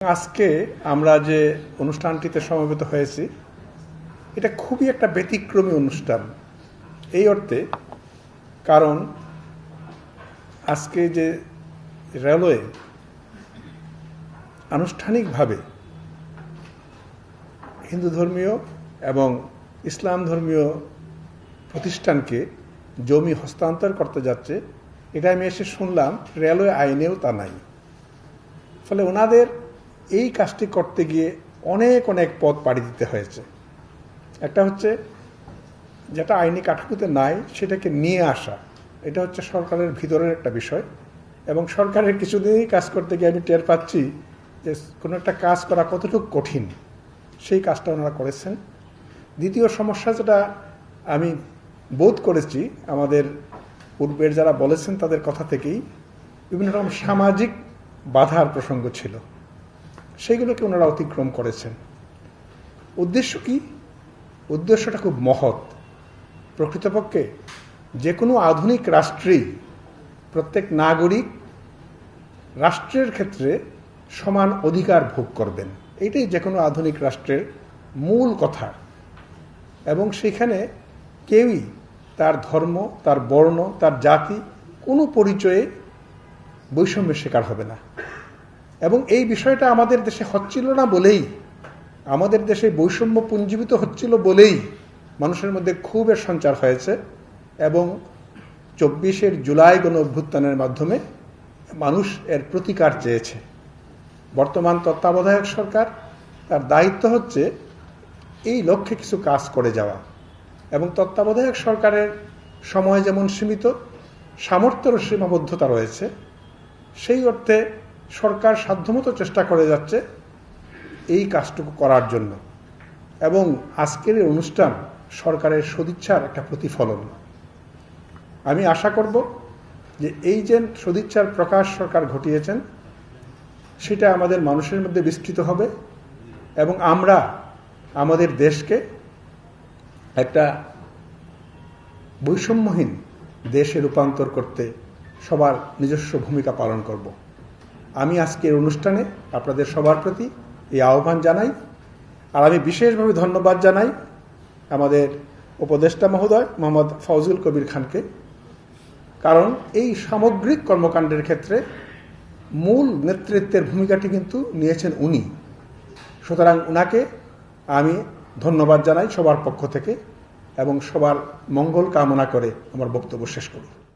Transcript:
আজকে আমরা যে অনুষ্ঠানটিতে সমবেত হয়েছি, এটা খুবই একটা ব্যতিক্রমী অনুষ্ঠান। এই অর্থে কারণ আজকে যে রেলওয়ে আনুষ্ঠানিকভাবে হিন্দু ধর্মীয় এবং ইসলাম ধর্মীয় প্রতিষ্ঠানকে জমি হস্তান্তর করতে যাচ্ছে, এটা আমি এসে শুনলাম, রেলওয়ে আইনেও তা নাই। ফলে ওনাদের এই কাজটি করতে গিয়ে অনেক অনেক পথ পাড়ি দিতে হয়েছে। একটা হচ্ছে যেটা আইনি কাঠামোতে নাই, সেটাকে নিয়ে আসা। এটা হচ্ছে সরকারের ভিতরের একটা বিষয় এবং সরকারের কিছুদিনই কাজ করতে গিয়ে আমি টের পাচ্ছি যে কোনো একটা কাজ করা কতটুকু কঠিন, সেই কাজটা ওনারা করেছেন। দ্বিতীয় সমস্যা যেটা আমি বোধ করেছি, আমাদের পূর্বের যারা বলেছেন তাদের কথা থেকেই, বিভিন্ন রকম সামাজিক বাধার প্রসঙ্গ ছিল। সেইগুলোকে ওনারা অতিক্রম করেছেন। উদ্দেশ্য কি? উদ্দেশ্যটা খুব মহৎ। প্রকৃতপক্ষে যে কোনো আধুনিক রাষ্ট্রেই প্রত্যেক নাগরিক রাষ্ট্রের ক্ষেত্রে সমান অধিকার ভোগ করবেন। এটাই যে কোনো আধুনিক রাষ্ট্রের মূল কথা। এবং সেখানে কেউই তার ধর্ম, তার বর্ণ, তার জাতি কোনো পরিচয়ে বৈষম্যের শিকার হবে না। এবং এই বিষয়টা আমাদের দেশে হচ্ছিল না বলেই, আমাদের দেশে বৈষম্য পুঞ্জীবিত হচ্ছিল বলেই মানুষের মধ্যে ক্ষোভের সঞ্চার হয়েছে এবং চব্বিশের জুলাই গণ অভ্যুত্থানের মাধ্যমে মানুষ এর প্রতিকার চেয়েছে। বর্তমান তত্ত্বাবধায়ক সরকার তার দায়িত্ব হচ্ছে এই লক্ষ্যে কিছু কাজ করে যাওয়া এবং তত্ত্বাবধায়ক সরকারের সময় যেমন সীমিত, সামর্থ্যেরও সীমাবদ্ধতা রয়েছে, সেই অর্থে সরকার সাধ্যমতো চেষ্টা করে যাচ্ছে এই কাজটুকু করার জন্য। এবং আজকের এই অনুষ্ঠান সরকারের সদিচ্ছার একটা প্রতিফলন। আমি আশা করব যে এই যে সদিচ্ছার প্রকাশ সরকার ঘটিয়েছেন, সেটা আমাদের মানুষের মধ্যে বিস্তৃত হবে এবং আমরা আমাদের দেশকে একটা বৈষম্যহীন দেশে রূপান্তর করতে সবার নিজস্ব ভূমিকা পালন করব। আমি আজকের অনুষ্ঠানে আপনাদের সবার প্রতি এই আহ্বান জানাই, আর আমি বিশেষভাবে ধন্যবাদ জানাই আমাদের উপদেষ্টা মহোদয় মোহাম্মদ ফজল কবির খানকে। কারণ এই সামগ্রিক কর্মকাণ্ডের ক্ষেত্রে মূল নেতৃত্বের ভূমিকাটি কিন্তু নিয়েছেন উনি। সুতরাং উনাকে আমি ধন্যবাদ জানাই সবার পক্ষ থেকে এবং সবার মঙ্গল কামনা করে আমার বক্তব্য শেষ করি।